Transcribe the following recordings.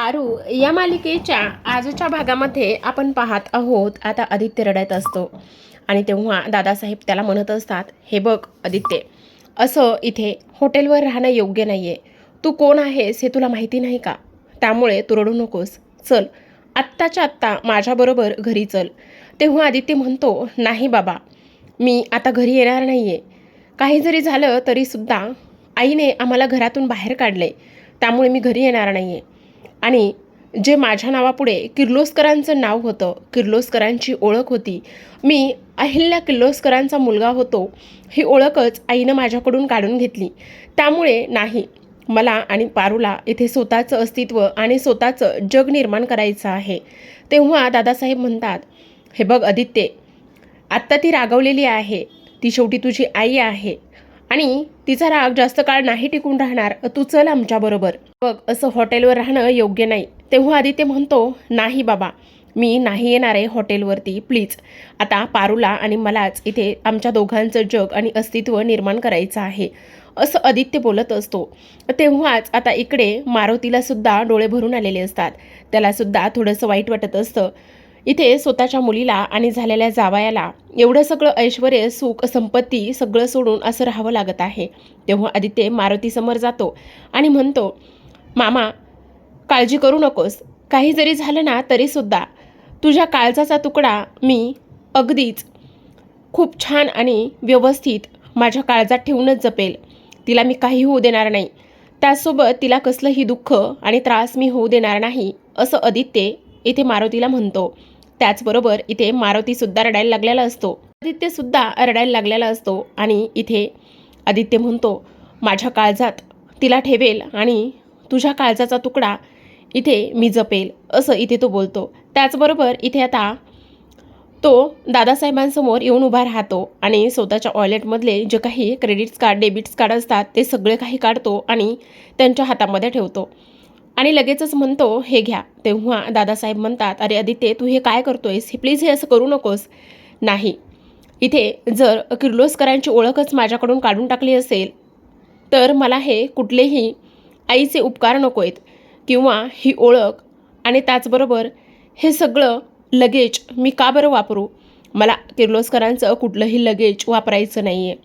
आरू या मालिकेच्या आजच्या भागामध्ये आपण पाहत आहोत आता आदित्य रडत असतो. आणि तेव्हा दादासाहेब त्याला म्हणत असतात हे बघ आदित्य असं इथे हॉटेलवर राहणं योग्य नाही आहे तू कोण आहेस हे तुला माहिती नाही का? त्यामुळे तू रडू नकोस. चल आत्ताच्या आत्ता माझ्याबरोबर घरी चल. तेव्हा आदित्य म्हणतो नाही बाबा मी आता घरी येणार नाही आहे काही जरी झालं तरीसुद्धा आईने आम्हाला घरातून बाहेर काढले. त्यामुळे मी घरी येणार नाही आहे आणि जे माझ्या नावापुढे किर्लोस्करांचं नाव होतं किर्लोस्करांची ओळख होती मी अहिल्या किर्लोस्करांचा मुलगा होतो ही ओळखच आईनं माझ्याकडून काढून घेतली. त्यामुळे नाही मला आणि पारूला इथे स्वतःचं अस्तित्व आणि स्वतःचं जग निर्माण करायचं आहे. तेव्हा दादासाहेब म्हणतात हे बघ आदित्य आत्ता ती रागवलेली आहे. ती शेवटी तुझी आई आहे. आणि तिचा राग जास्त काळ नाही टिकून राहणार तू चल आमच्याबरोबर बघ असं हॉटेलवर राहणं योग्य नाही. तेव्हा आदित्य म्हणतो नाही बाबा मी नाही येणार आहे हॉटेलवरती प्लीज. आता पारूला आणि मलाच इथे आमच्या दोघांचं जग आणि अस्तित्व निर्माण करायचं आहे. असं आदित्य बोलत असतो. तेव्हाच आता इकडे मारुतीला सुद्धा डोळे भरून आलेले असतात. त्याला सुद्धा थोडंसं वाईट वाटत असतं. इथे स्वतःच्या मुलीला आणि झालेल्या जावयाला एवढं सगळं ऐश्वर सुख संपत्ती सगळं सोडून असं राहावं लागत आहे. तेव्हा आदित्य मारुतीसमोर जातो आणि म्हणतो मामा काळजी करू नकोस. काही जरी झालं ना तरीसुद्धा तुझ्या काळजाचा तुकडा मी अगदीच खूप छान आणि व्यवस्थित माझ्या काळजात ठेवूनच जपेल. तिला मी काही होऊ देणार नाही. त्याचसोबत तिला कसलंही दुःख आणि त्रास मी होऊ देणार नाही असं आदित्य इथे मारुतीला म्हणतो. त्याचबरोबर इथे मारुतीसुद्धा रडायला लागलेला असतो. आदित्यसुद्धा रडायला लागलेला असतो आणि इथे आदित्य म्हणतो माझ्या काळजात तिला ठेवेल आणि तुझ्या काळजाचा तुकडा इथे मी जपेल असं इथे तो बोलतो. त्याचबरोबर इथे आता तो दादासाहेबांसमोर येऊन उभा राहतो आणि स्वतःच्या वॉलेटमधले जे काही क्रेडिट्स कार्ड डेबिट्स कार्ड असतात ते सगळे काही काढतो आणि त्यांच्या हातामध्ये ठेवतो. आणि लगेचच म्हणतो हे घ्या. तेव्हा दादासाहेब म्हणतात अरे आदित्य तू हे काय करतोयस? हे प्लीज हे असं करू नकोस. नाही. इथे जर किर्लोस्करांची ओळखच माझ्याकडून काढून टाकली असेल तर मला हे कुठलेही आईचे उपकार नको आहेत किंवा ही ओळख आणि त्याचबरोबर हे सगळं लगेज मी का बरं वापरू? मला किर्लोस्करांचं कुठलंही लगेज वापरायचं नाही आहे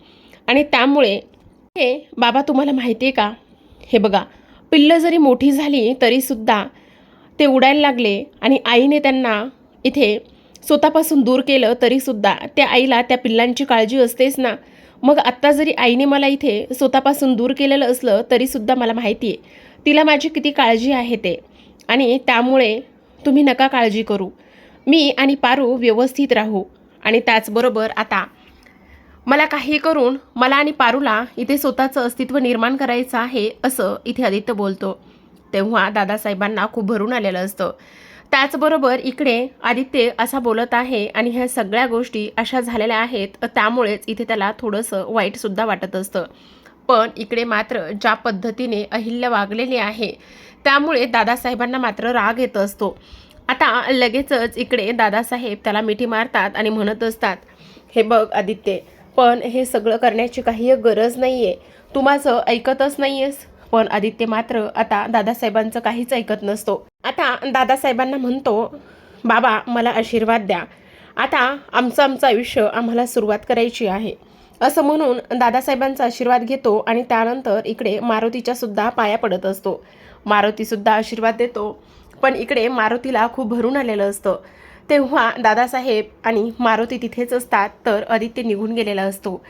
आणि त्यामुळे हे बाबा तुम्हाला माहिती आहे का? हे बघा पिल्लं जरी मोठी झाली तरीसुद्धा ते उडायला लागले आणि आईने त्यांना इथे स्वतःपासून दूर केलं तरीसुद्धा त्या आईला त्या पिल्लांची काळजी असतेच ना. मग आत्ता जरी आईने मला इथे स्वतःपासून दूर केलेलं असलं तरीसुद्धा मला माहिती आहे तिला माझी किती काळजी आहे ते. आणि त्यामुळे तुम्ही नका काळजी करू. मी आणि पारू व्यवस्थित राहू. आणि त्याचबरोबर आता मला काही करून मला आणि पारूला इथे स्वतःचं अस्तित्व निर्माण करायचं आहे असं इथे आदित्य बोलतो. तेव्हा दादासाहेबांना खूप भरून आलेलं असतं. त्याचबरोबर इकडे आदित्य असा बोलत आहे आणि ह्या सगळ्या गोष्टी अशा झालेल्या आहेत त्यामुळेच इथे त्याला थोडंसं वाईटसुद्धा वाटत असतं. पण इकडे मात्र ज्या पद्धतीने अहिल्या वागलेली आहे त्यामुळे दादासाहेबांना मात्र राग येत असतो. आता लगेचच इकडे दादासाहेब त्याला मिठी मारतात आणि म्हणत असतात हे बघ आदित्य पण हे सगळं करण्याची काही गरज नाही आहे तू माझं ऐकतच नाही आहेस पण आदित्य मात्र आता दादासाहेबांचं काहीच ऐकत नसतो. आता दादासाहेबांना म्हणतो बाबा मला आशीर्वाद द्या. आता आमचं आमचं आयुष्य आम्हाला सुरुवात करायची आहे. असं म्हणून दादासाहेबांचा आशीर्वाद घेतो आणि त्यानंतर इकडे मारुतीच्या सुद्धा पाया पडत असतो. मारुतीसुद्धा आशीर्वाद देतो. पण इकडे मारुतीला खूप भरून आलेलं असतं. तेव्हा दादासाहेब आणि मारुती तिथेच असतात तर आदित्य निघून गेलेला असतो.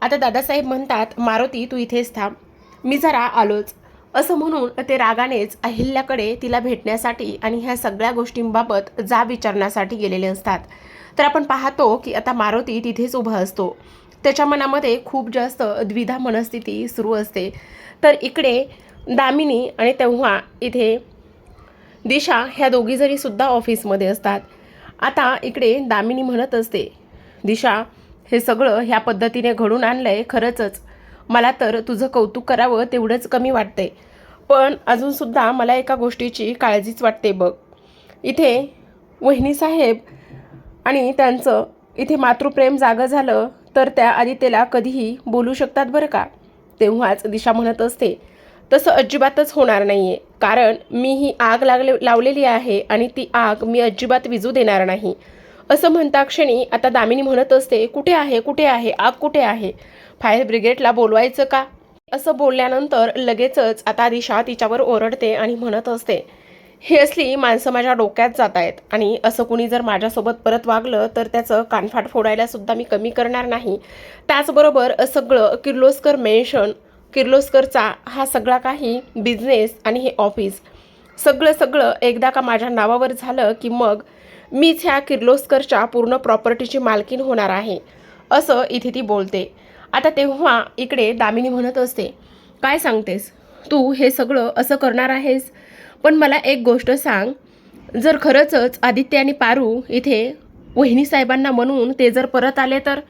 आता दादासाहेब म्हणतात मारुती तू इथेच थांब. मी जरा आलोच. असं म्हणून ते रागानेच अहिल्याकडे तिला भेटण्यासाठी आणि ह्या सगळ्या गोष्टींबाबत जा विचारण्यासाठी गेलेले असतात. तर आपण पाहतो की आता मारुती तिथेच उभा असतो. त्याच्या मनामध्ये खूप जास्त द्विधा मनस्थिती सुरू असते. तर इकडे दामिनी आणि तेव्हा इथे दिशा ह्या दोघी जरी सुद्धा ऑफिसमध्ये असतात. आता इकडे दामिनी म्हणत असते दिशा हे सगळं ह्या पद्धतीने घडून आणलं आहे खरंचच. मला तर तुझं कौतुक करावं तेवढंच कमी वाटतंय. पण अजूनसुद्धा मला एका गोष्टीची काळजीच वाटते बघ. इथे वहिनीसाहेब आणि त्यांचं इथे मातृप्रेम जागं झालं तर त्या आदित्यला कधीही बोलू शकतात बरं का? तेव्हाच दिशा म्हणत असते तसं अजिबातच होणार नाही आहे कारण मी ही आग लागले लावलेली आहे आणि ती आग मी अजिबात विजू देणार नाही. असं म्हणता क्षणी आता दामिनी म्हणत असते कुठे आहे? कुठे आहे? आग कुठे आहे? फायर ब्रिगेडला बोलवायचं का? असं बोलल्यानंतर लगेचच आता दिशा तिच्यावर ओरडते आणि म्हणत असते हे असली माणसं माझ्या डोक्यात जात आहेत आणि असं कुणी जर माझ्यासोबत परत वागलं तर त्याचं कानफाट फोडायला सुद्धा मी कमी करणार नाही. त्याचबरोबर सगळं किर्लोस्कर मेन्शन किर्लोस्करचा हा सगळा काही बिझनेस आणि हे ऑफिस सगळं सगळं एकदा का माझ्या नावावर झालं की मग मीच ह्या किर्लोस्करच्या पूर्ण प्रॉपर्टीची मालकीन होणार आहे असं इथे ती बोलते. आता तेव्हा इकडे दामिनी म्हणत असते काय सांगतेस? तू हे सगळं असं करणार आहेस? पण मला एक गोष्ट सांग जर खरंचच आदित्य आणि पारू इथे वहिनी साहेबांना म्हणून ते जर परत आले तर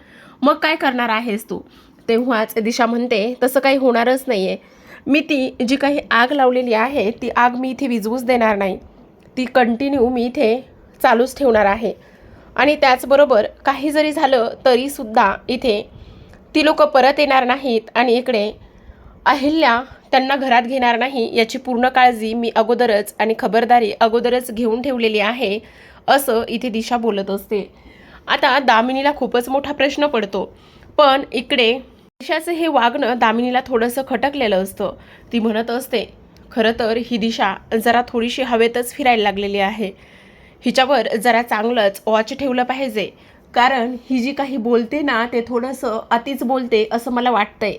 मग काय करणार आहेस तू? तेव्हाच दिशा म्हणते तसं काही होणारच नाही आहे मी ती जी काही आग लावलेली आहे ती आग मी इथे विजवूच देणार नाही. ती कंटिन्यू मी इथे चालूच ठेवणार आहे. आणि त्याचबरोबर काही जरी झालं तरीसुद्धा इथे ती लोकं परत येणार नाहीत आणि इकडे अहिल्या त्यांना घरात घेणार नाही याची पूर्ण काळजी मी अगोदरच आणि खबरदारी अगोदरच घेऊन ठेवलेली आहे असं इथे दिशा बोलत असते. आता दामिनीला खूपच मोठा प्रश्न पडतो. पण इकडे दिशाचं हे वागणं दामिनीला थोडंसं खटकलेलं असतं. ती म्हणत असते खरं तर ही दिशा जरा थोडीशी हवेतच फिरायला लागलेली आहे. हिच्यावर जरा चांगलंच वॉच ठेवलं पाहिजे. कारण ही जी काही बोलते ना ते थोडंसं अतिच बोलते असं मला वाटतंय.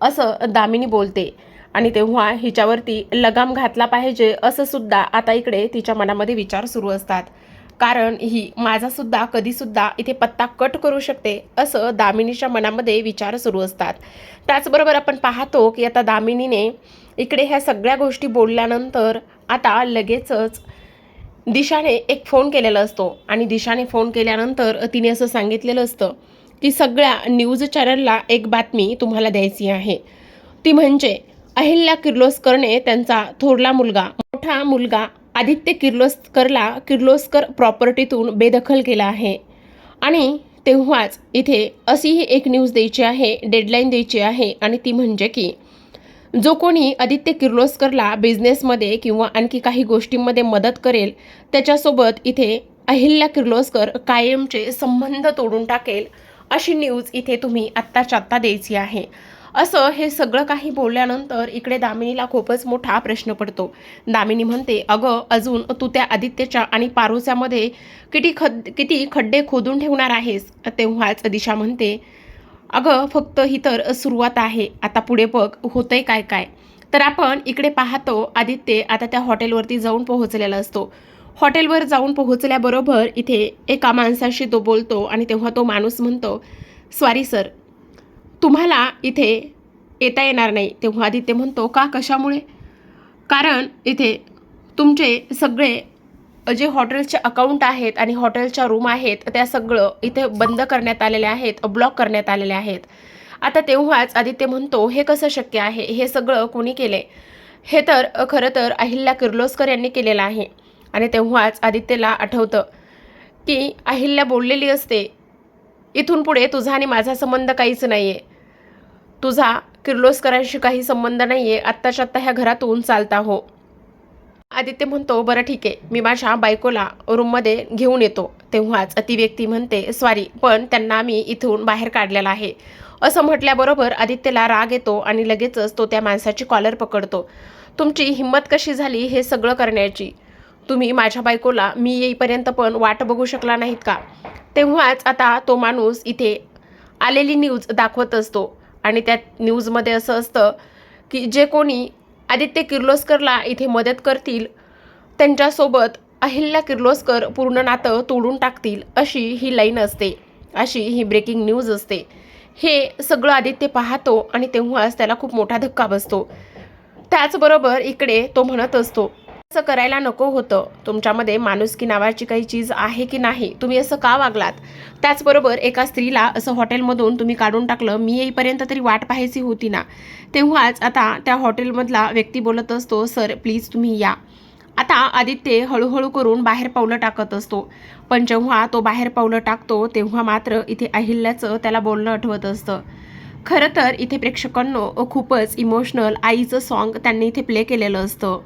असं दामिनी बोलते. आणि तेव्हा हिच्यावरती लगाम घातला पाहिजे असं सुद्धा आता इकडे तिच्या मनामध्ये विचार सुरू असतात. कारण ही माझासुद्धा कधीसुद्धा इथे पत्ता कट करू शकते असं दामिनीच्या मनामध्ये विचार सुरू असतात. त्याचबरोबर आपण पाहतो की आता दामिनीने इकडे ह्या सगळ्या गोष्टी बोलल्यानंतर आता लगेचच दिशाने एक फोन केलेला असतो. आणि दिशाने फोन केल्यानंतर तिने असं सांगितलेलं असतं की सगळ्या न्यूज चॅनलला एक बातमी तुम्हाला द्यायची आहे. ती म्हणजे अहिल्या किर्लोस्करने त्यांचा थोरला मुलगा मोठा मुलगा आदित्य किर्लोस्करला किर्लोस्कर प्रॉपर्टीतून बेदखल केला आहे. आणि तेव्हाच इथे अशीही एक न्यूज द्यायची आहे डेडलाईन द्यायची आहे आणि ती म्हणजे की जो कोणी आदित्य किर्लोस्करला बिझनेसमध्ये किंवा आणखी काही गोष्टींमध्ये मदत करेल त्याच्यासोबत इथे अहिल्या किर्लोस्कर कायमचे संबंध तोडून टाकेल अशी न्यूज इथे तुम्ही आत्ताच्या आत्ता द्यायची आहे. असं हे सगळं काही बोलल्यानंतर इकडे दामिनीला खूपच मोठा प्रश्न पडतो. दामिनी म्हणते अगं अजून तू त्या आदित्यच्या आणि पारोच्यामध्ये किती खद किती खड्डे खोदून ठेवणार आहेस? तेव्हाच दिशा म्हणते अगं फक्त ही तर सुरुवात आहे. आता पुढे बघ होतंय काय काय. तर आपण इकडे पाहतो आदित्य आता त्या हॉटेलवरती जाऊन पोहोचलेला असतो. हॉटेलवर जाऊन पोहोचल्याबरोबर इथे एका माणसाशी तो बोलतो आणि तेव्हा तो माणूस म्हणतो स्वारी सर तुम्हाला इथे येता येणार नाही. तेव्हा आदित्य म्हणतो का? कशामुळे? कारण इथे तुमचे सगळे जे हॉटेलचे अकाउंट आहेत आणि हॉटेलच्या रूम आहेत त्या सगळं इथे बंद करण्यात आलेले आहेत ब्लॉक करण्यात आलेले आहेत. आता तेव्हाच आदित्य म्हणतो हे कसं शक्य आहे? हे सगळं कोणी केले? हे तर खरं तर अहिल्या किर्लोस्कर यांनी केलेलं आहे. आणि तेव्हाच आदित्यला आठवतं की अहिल्या बोललेली असते इथून पुढे तुझा आणि माझा संबंध काहीच नाही आहे तुझा किर्लोस्करांशी काही संबंध नाही आहे आत्ताच्या आत्ता ह्या घरातून चालता हो. आदित्य म्हणतो बरं ठीक आहे. मी माझ्या बायकोला रूममध्ये घेऊन येतो. तेव्हाच ती व्यक्ती म्हणते सॉरी पण त्यांना मी इथून बाहेर काढलेला आहे. असं म्हटल्याबरोबर आदित्यला राग येतो आणि लगेचच तो त्या माणसाची कॉलर पकडतो. तुमची हिंमत कशी झाली हे सगळं करण्याची? तुम्ही माझ्या बायकोला मी येईपर्यंत पण वाट बघू शकला नाहीत का? तेव्हाच आता तो माणूस इथे आलेली न्यूज दाखवत असतो. आणि त्यात न्यूजमध्ये असं असतं की जे कोणी आदित्य किर्लोस्करला इथे मदत करतील त्यांच्यासोबत अहिल्या किर्लोस्कर पूर्ण नातं तोडून टाकतील अशी ही लाईन असते. अशी ही ब्रेकिंग न्यूज असते. हे सगळं आदित्य पाहतो आणि तेव्हाच त्याला खूप मोठा धक्का बसतो. त्याचबरोबर इकडे तो म्हणत असतो असं करायला नको होतं. तुमच्यामध्ये माणुसकी नावाची काही चीज आहे की नाही? तुम्ही असं का वागलात? त्याचबरोबर एका स्त्रीला असं हॉटेलमधून तुम्ही काढून टाकलं मी येईपर्यंत तरी वाट पाहायची होती ना? तेव्हाच आता त्या हॉटेलमधला व्यक्ती बोलत असतो सर प्लीज तुम्ही या. आता आदित्य हळूहळू करून बाहेर पावलं टाकत असतो. पण जेव्हा तो बाहेर पावलं टाकतो तेव्हा मात्र इथे अहिल्याचं त्याला बोलणं आठवत असतं. खरं तर इथे प्रेक्षकांनो खूपच इमोशनल आईचं सॉन्ग त्यांनी इथे प्ले केलेलं असतं.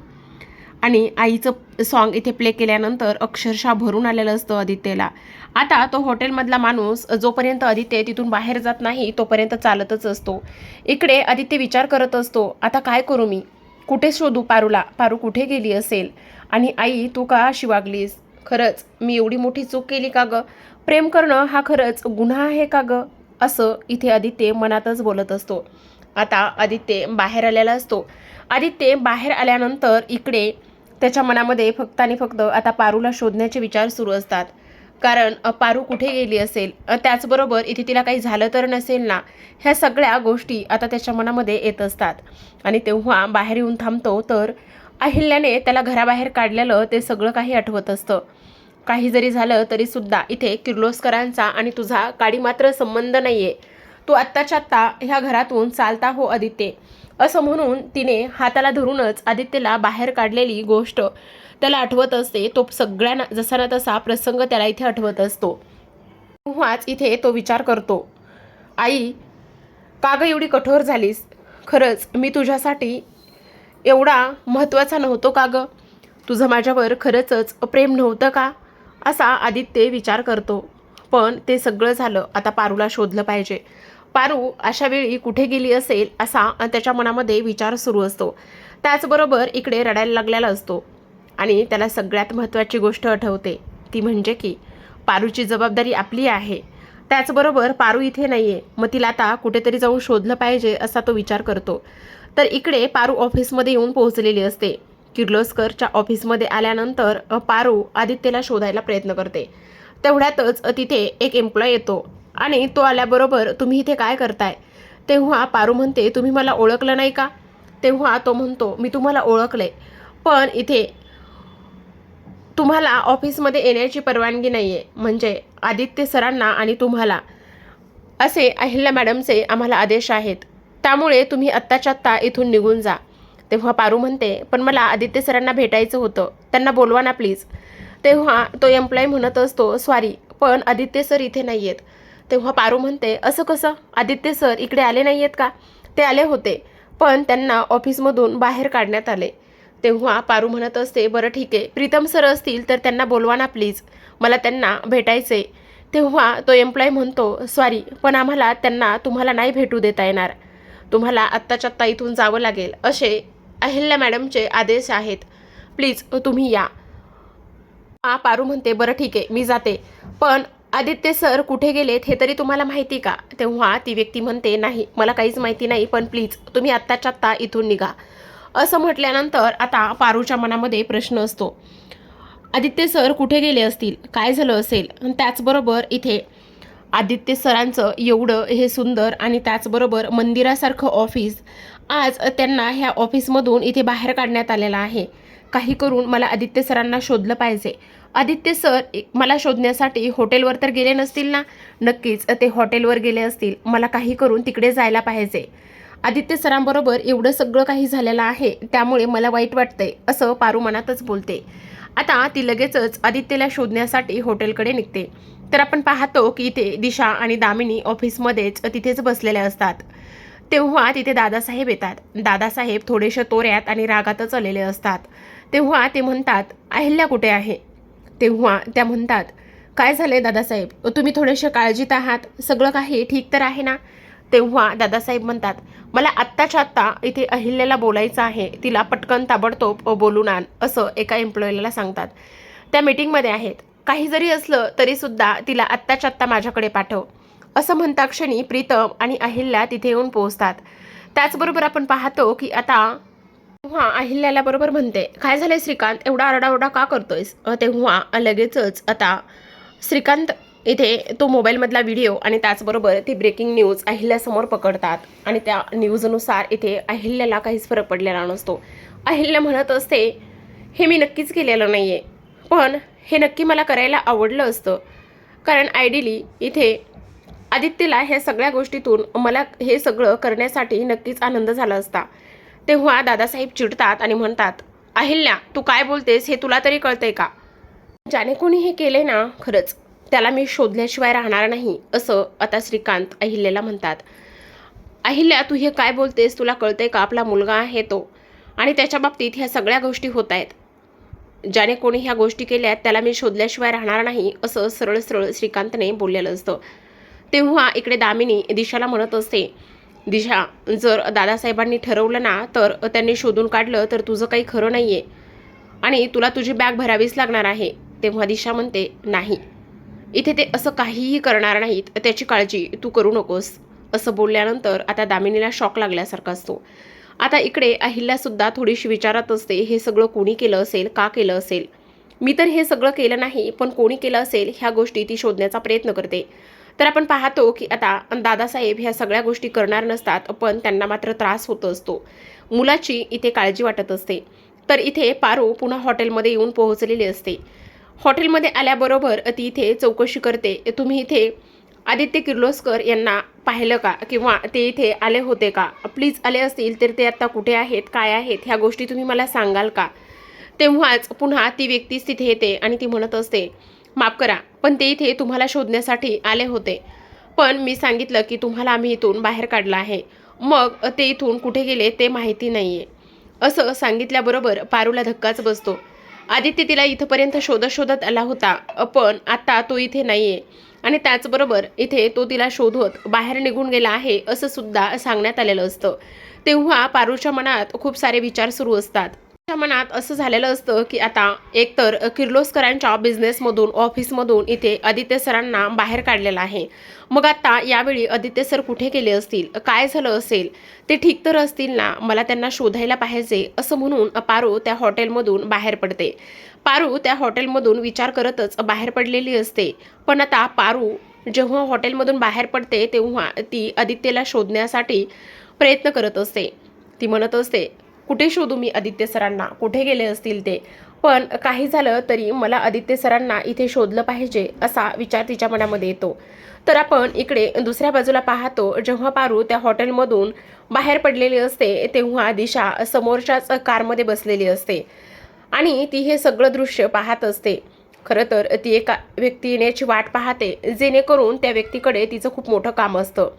आणि आईचं सॉन्ग इथे प्ले केल्यानंतर अक्षरशः भरून आलेलं असतं आदित्यला. आता तो हॉटेलमधला माणूस जोपर्यंत आदित्य तिथून बाहेर जात नाही तोपर्यंत चालतच असतो. इकडे आदित्य विचार करत असतो आता काय करू मी? कुठे शोधू पारूला? पारू कुठे गेली असेल? आणि आई तू का शिवागलीस खरंच मी एवढी मोठी चूक केली का गं? प्रेम करणं हा खरंच गुन्हा आहे का गं? असं इथे आदित्य मनातच बोलत असतो. आता आदित्य बाहेर आलेला असतो. आदित्य बाहेर आल्यानंतर इकडे त्याच्या मनामध्ये फक्त आणि फक्त आता पारूला शोधण्याचे विचार सुरू असतात. कारण पारू कुठे गेली असेल? त्याचबरोबर इथे तिला काही झालं तर नसेल ना? ह्या सगळ्या गोष्टी आता त्याच्या मनामध्ये येत असतात. आणि तेव्हा बाहेर येऊन थांबतो तर अहिल्याने त्याला घराबाहेर काढलेलं ते सगळं काही आठवत असतं. काही जरी झालं तरीसुद्धा इथे किर्लोस्करांचा आणि तुझा काडी मात्र संबंध नाही आहे तू आत्ताच्या आत्ता ह्या घरातून चालता हो आदित्य. असं म्हणून तिने हाताला धरूनच आदित्यला बाहेर काढलेली गोष्ट त्याला आठवत असते तो सगळ्यांना जसा ना तसा प्रसंग त्याला इथे आठवत असतो. तेव्हाच इथे तो विचार करतो आई का गं एवढी कठोर झालीस? खरंच मी तुझ्यासाठी एवढा महत्त्वाचा नव्हतो का गं? तुझं माझ्यावर खरंचच प्रेम नव्हतं का? असा आदित्य विचार करतो. पण ते सगळं झालं आता पारूला शोधलं पाहिजे. पारू अशा वेळी कुठे गेली असेल असा त्याच्या मनामध्ये विचार सुरू असतो. त्याचबरोबर इकडे रडायला लागलेला असतो. आणि त्याला सगळ्यात महत्त्वाची गोष्ट आठवते. ती म्हणजे की पारूची जबाबदारी आपली आहे. त्याचबरोबर पारू इथे नाही आहे मग तिला आता कुठेतरी जाऊन शोधलं पाहिजे असा तो विचार करतो. तर इकडे पारू ऑफिसमध्ये येऊन पोहोचलेली असते. किर्लोस्करच्या ऑफिसमध्ये आल्यानंतर पारू आदित्यला शोधायला प्रयत्न करते. तेवढ्यातच तिथे एक एम्प्लॉय येतो. आणि तो आल्याबरोबर तुम्ही इथे काय करताय? तेव्हा पारू म्हणते तुम्ही मला ओळखलं नाही का? तेव्हा तो म्हणतो मी तुम्हाला ओळखले पण इथे तुम्हाला ऑफिसमध्ये येण्याची परवानगी नाही आहे म्हणजे आदित्य सरांना आणि तुम्हाला. असे अहिल्या मॅडमचे आम्हाला आदेश आहेत. त्यामुळे तुम्ही आत्ताच्या आत्ता इथून निघून जा. तेव्हा पारू म्हणते पण मला आदित्य सरांना भेटायचं होतं. त्यांना बोलवा ना प्लीज. तेव्हा तो एम्प्लॉय म्हणत असतो सॉरी पण आदित्य सर इथे नाही आहेत तेव्हा पारू म्हणते असं कसं? आदित्य सर इकडे आले नाही आहेत का? ते आले होते पण त्यांना ऑफिसमधून बाहेर काढण्यात आले. तेव्हा पारू म्हणत असते बरं ठीक आहे प्रीतम सर असतील तर त्यांना बोलवा ना प्लीज मला त्यांना भेटायचे तेव्हा तो एम्प्लॉय म्हणतो सॉरी पण आम्हाला त्यांना तुम्हाला नाही भेटू देता येणार. तुम्हाला आत्ताच्या आत्ता इथून जावं लागेल. असे अहिल्या मॅडमचे आदेश आहेत. प्लीज तुम्ही या. पारू म्हणते बरं ठीक आहे मी जाते. पण आदित्य सर कुठे गेलेत हे तरी तुम्हाला माहिती का? तेव्हा ती व्यक्ती म्हणते नाही मला काहीच माहिती नाही पण प्लीज तुम्ही आत्ताच्या आत्ता इथून निघा. असं म्हटल्यानंतर आता पारूच्या मनामध्ये प्रश्न असतो आदित्य सर कुठे गेले असतील? काय झालं असेल? त्याचबरोबर इथे आदित्य सरांचं एवढं हे सुंदर आणि त्याचबरोबर मंदिरासारखं ऑफिस आज त्यांना ह्या ऑफिसमधून इथे बाहेर काढण्यात आलेलं आहे. काही करून मला आदित्य सरांना शोधलं पाहिजे. आदित्य सर मला शोधण्यासाठी हॉटेलवर तर गेले नसतील ना? नक्कीच ते हॉटेलवर गेले असतील. मला काही करून तिकडे जायला पाहिजे. आदित्य सरांबरोबर एवढं सगळं काही झालेलं आहे त्यामुळे मला वाईट वाटतंय असं पारू मनातच बोलते. आता ती लगेचच आदित्यला शोधण्यासाठी हॉटेलकडे निघते. तर आपण पाहतो की इथे दिशा आणि दामिनी ऑफिसमध्येच तिथेच बसलेल्या असतात. तेव्हा तिथे दादासाहेब येतात. दादासाहेब थोडेसे तोऱ्यात आणि रागातच आलेले असतात. तेव्हा ते म्हणतात अहिल्या कुठे आहे? तेव्हा त्या म्हणतात काय झाले दादासाहेब? तुम्ही थोडेसे काळजीत आहात? सगळं काही ठीक तर आहे ना? तेव्हा दादासाहेब म्हणतात मला आत्ताच्या आत्ता इथे अहिल्याला बोलायचं आहे. तिला पटकन ताबडतोब बोलून आण असं एका एम्प्लॉईला सांगतात. त्या मीटिंगमध्ये आहेत. काही जरी असलं तरीसुद्धा तिला आत्ताच्या आत्ता माझ्याकडे पाठव. असं म्हणता क्षणी प्रीतम आणि अहिल्या तिथे येऊन पोहोचतात. त्याचबरोबर आपण पाहतो की आता तेव्हा अहिल्याला बरोबर म्हणते काय झालंय श्रीकांत? एवढा आरडाओरडा का करतोयस? तेव्हा लगेचच आता श्रीकांत इथे तो मोबाईलमधला व्हिडिओ आणि त्याचबरोबर ती ब्रेकिंग न्यूज अहिल्यासमोर पकडतात. आणि त्या न्यूजनुसार इथे अहिल्याला काहीच फरक पडलेला नसतो. अहिल्या म्हणत असते हे मी नक्कीच केलेलं नाही आहे पण हे नक्की मला करायला आवडलं असतं. कारण आयडियली इथे आदित्यला ह्या सगळ्या गोष्टीतून मला हे सगळं करण्यासाठी नक्कीच आनंद झाला असता. तेव्हा दादासाहेब चिडतात आणि म्हणतात अहिल्या तू काय बोलतेस हे तुला तरी कळतंय का? ज्याने कोणी हे केले ना खरंच त्याला मी शोधल्याशिवाय राहणार नाही असं आता श्रीकांत अहिल्याला म्हणतात. अहिल्या तू हे काय बोलतेस तुला कळतंय का? आपला मुलगा आहे तो आणि त्याच्या बाबतीत ह्या सगळ्या गोष्टी होत आहेत. ज्याने कोणी ह्या गोष्टी केल्या आहेत त्याला मी शोधल्याशिवाय राहणार नाही असं सरळ सरळ श्रीकांतने बोललेलं असतं. तेव्हा इकडे दामिनी दिशाला म्हणत असते दिशा जर दादासाहेबांनी ठरवलं ना तर त्यांनी शोधून काढलं तर तुझं काही खरं नाही आहे आणि तुला तुझी बॅग भरावीच लागणार आहे. तेव्हा दिशा म्हणते नाही. इथे ते असं काहीही करणार नाहीत. त्याची काळजी तू करू नकोस. असं बोलल्यानंतर आता दामिनीला शॉक लागल्यासारखा असतो. आता इकडे अहिल्यासुद्धा थोडीशी विचारात असते हे सगळं कोणी केलं असेल? का केलं असेल? मी तर हे सगळं केलं नाही पण कोणी केलं असेल ह्या गोष्टी ती शोधण्याचा प्रयत्न करते. तर आपण पाहतो की आता दादासाहेब ह्या सगळ्या गोष्टी करणार नसतात पण त्यांना मात्र त्रास होत असतो. मुलाची इथे काळजी वाटत असते. तर इथे पारू पुन्हा हॉटेलमध्ये येऊन पोहोचलेली असते. हॉटेलमध्ये आल्याबरोबर ती इथे चौकशी करते. तुम्ही इथे आदित्य किर्लोस्कर यांना पाहिलं का? किंवा ते इथे आले होते का? प्लीज आले असतील तर ते आत्ता कुठे आहेत? काय आहेत? ह्या गोष्टी तुम्ही मला सांगाल का? तेव्हाच पुन्हा ती व्यक्तीच तिथे येते आणि ती म्हणत असते माफ करा पण ते इथे तुम्हाला शोधण्यासाठी आले होते. पण मी सांगितलं की तुम्हाला आम्ही इथून बाहेर काढलं आहे. मग ते इथून कुठे गेले ते माहिती नाही आहे असं सांगितल्याबरोबर पारूला धक्काच बसतो. आदित्य तिला इथंपर्यंत शोधत शोधत आला होता पण आता तो इथे नाही आहे आणि त्याचबरोबर इथे तो तिला शोधत बाहेर निघून गेला आहे असं सुद्धा सांगण्यात आलेलं असतं. तेव्हा पारूच्या मनात खूप सारे विचार सुरू असतात. मनात असं झालेलं असतं की आता एकतर किर्लोस्करांच्या बिझनेसमधून ऑफिसमधून इथे आदित्य सरांना बाहेर काढलेलं आहे. मग आता यावेळी आदित्य सर कुठे गेले असतील? काय झालं असेल? ते ठीक तर असतील ना? मला त्यांना शोधायला पाहिजे असं म्हणून पारू त्या हॉटेलमधून बाहेर पडते. पारू त्या हॉटेलमधून विचार करतच बाहेर पडलेली असते. पण आता पारू जेव्हा हॉटेलमधून बाहेर पडते तेव्हा ती आदित्यला शोधण्यासाठी प्रयत्न करत असते. ती म्हणत असते कुठे शोधू मी आदित्य सरांना? कुठे गेले असतील ते? पण काही झालं तरी मला आदित्य सरांना इथे शोधलं पाहिजे असा विचार तिच्या मनामध्ये येतो. तर आपण इकडे दुसऱ्या बाजूला पाहतो जेव्हा पारू त्या हॉटेलमधून बाहेर पडलेली असते तेव्हा दिशा समोरच्याच कारमध्ये बसलेली असते. आणि ती हे सगळं दृश्य पाहत असते. खरं तर ती एका व्यक्ती येण्याची वाट पाहते जेणेकरून त्या व्यक्तीकडे तिचं खूप मोठं काम असतं.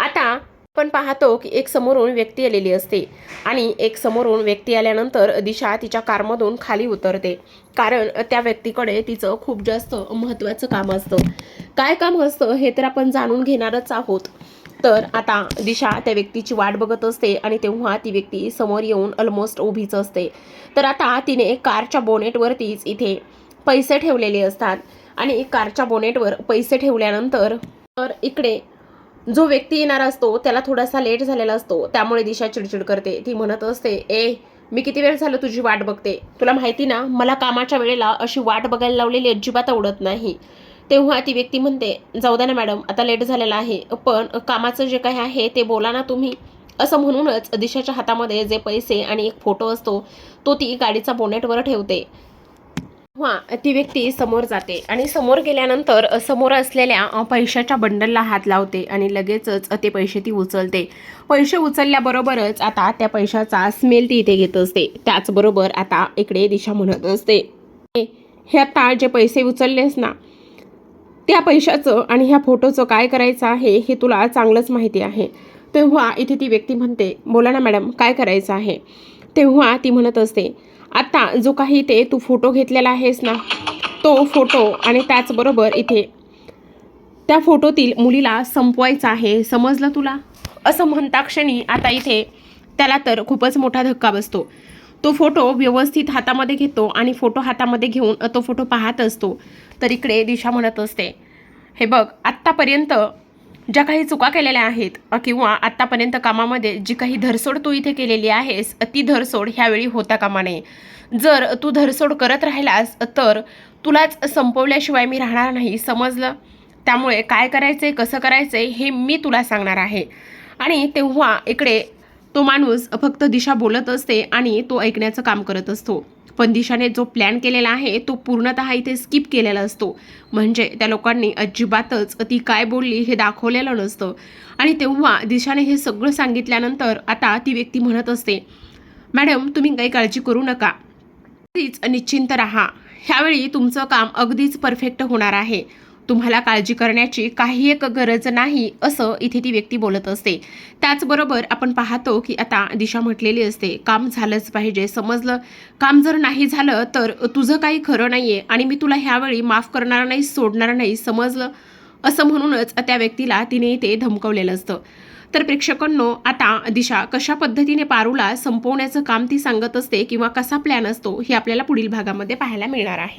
आता आपण पाहतो की एक समोरून व्यक्ती आलेली असते आणि एक समोरून व्यक्ती आल्यानंतर दिशा तिच्या कारमधून खाली उतरते. कारण त्या व्यक्तीकडे तिचं खूप जास्त महत्त्वाचं काम असतं. काय काम असतं हे तर आपण जाणून घेणारच आहोत. तर आता दिशा त्या व्यक्तीची वाट बघत असते आणि तेव्हा ती व्यक्ती समोर येऊन ऑलमोस्ट उभीच असते. तर आता तिने कारच्या बोनेटवरतीच इथे पैसे ठेवलेले असतात आणि कारच्या बोनेटवर पैसे ठेवल्यानंतर तर इकडे जो व्यक्ती येणार असतो त्याला थोडासा लेट झालेला असतो. त्यामुळे दिशा चिडचिड करते. ती म्हणत असते ए मी किती वेळ झालं तुझी वाट बघते? तुला माहिती ना मला कामाच्या वेळेला अशी वाट बघायला लावलेली अजिबात आवडत नाही. तेव्हा ती व्यक्ती म्हणते जाऊ द्या ना मॅडम आता लेट झालेला आहे. पण कामाचं जे काही आहे ते बोला ना तुम्ही. असं म्हणूनच दिशाच्या हातामध्ये जे पैसे आणि एक फोटो असतो तो ती गाडीचा बोनेटवर ठेवते. तेव्हा ती व्यक्ती समोर जाते आणि समोर गेल्यानंतर समोर असलेल्या पैशाच्या बंडलला हात लावते आणि लगेचच ते पैसे ती उचलते. पैसे उचलल्याबरोबरच आता त्या पैशाचा स्मेल ती इथे घेत असते. त्याचबरोबर आता इकडे दिशा म्हणत असते. हे आता जे पैसे उचललेस ना त्या पैशाचं आणि ह्या फोटोचं काय करायचं आहे हे तुला चांगलंच माहिती आहे. तेव्हा इथे ती व्यक्ती म्हणते बोला ना मॅडम काय करायचं आहे? तेव्हा ती म्हणत असते आता जो काही ते तू फोटो घेतलेला आहेस ना तो फोटो आणि त्याचबरोबर इथे त्या फोटोतील मुलीला संपवायचा आहे. समजलं तुला? असं म्हणता क्षणी आता इथे त्याला तर खूपच मोठा धक्का बसतो. तो फोटो व्यवस्थित हातामध्ये घेतो आणि फोटो हातामध्ये घेऊन तो फोटो पाहत असतो. तर इकडे दिशा म्हणत असते. हे बघ आत्तापर्यंत ज्या काही चुका केलेल्या आहेत किंवा आत्तापर्यंत कामामध्ये जी काही धरसोड तू इथे केलेली आहेस ती धरसोड ह्यावेळी होता कामा नये. जर तू धरसोड करत राहिलास तर तुलाच संपवल्याशिवाय मी राहणार नाही समजलं? त्यामुळे काय करायचंय कसं करायचंय हे मी तुला सांगणार आहे. आणि तेव्हा इकडे तो माणूस फक्त दिशा बोलत असते आणि तो ऐकण्याचं काम करत असतो. पण दिशाने जो प्लॅन केलेला आहे तो पूर्णतः इथे स्किप केलेला असतो. म्हणजे त्या लोकांनी अजिबातच ती काय बोलली हे दाखवलेलं नसतं. आणि तेव्हा दिशाने हे सगळं सांगितल्यानंतर आता ती व्यक्ती म्हणत असते मॅडम तुम्ही काही काळजी करू नका. अगदीच निश्चिंत राहा. ह्यावेळी तुमचं काम अगदीच परफेक्ट होणार आहे. तुम्हाला काळजी करण्याची काही एक गरज नाही असं इथे ती व्यक्ती बोलत असते. त्याचबरोबर आपण पाहतो की आता दिशा म्हटलेली असते काम झालंच पाहिजे समजलं. काम जर नाही झालं तर तुझं काही खरं नाही आहे आणि मी तुला ह्यावेळी माफ करणार नाही सोडणार नाही समजलं? असं म्हणूनच त्या व्यक्तीला तिने इथे धमकवलेलं असतं. तर प्रेक्षकांनो आता दिशा कशा पद्धतीने पारूला संपवण्याचं काम ती सांगत असते किंवा कसा प्लॅन असतो हे आपल्याला पुढील भागामध्ये पाहायला मिळणार आहे.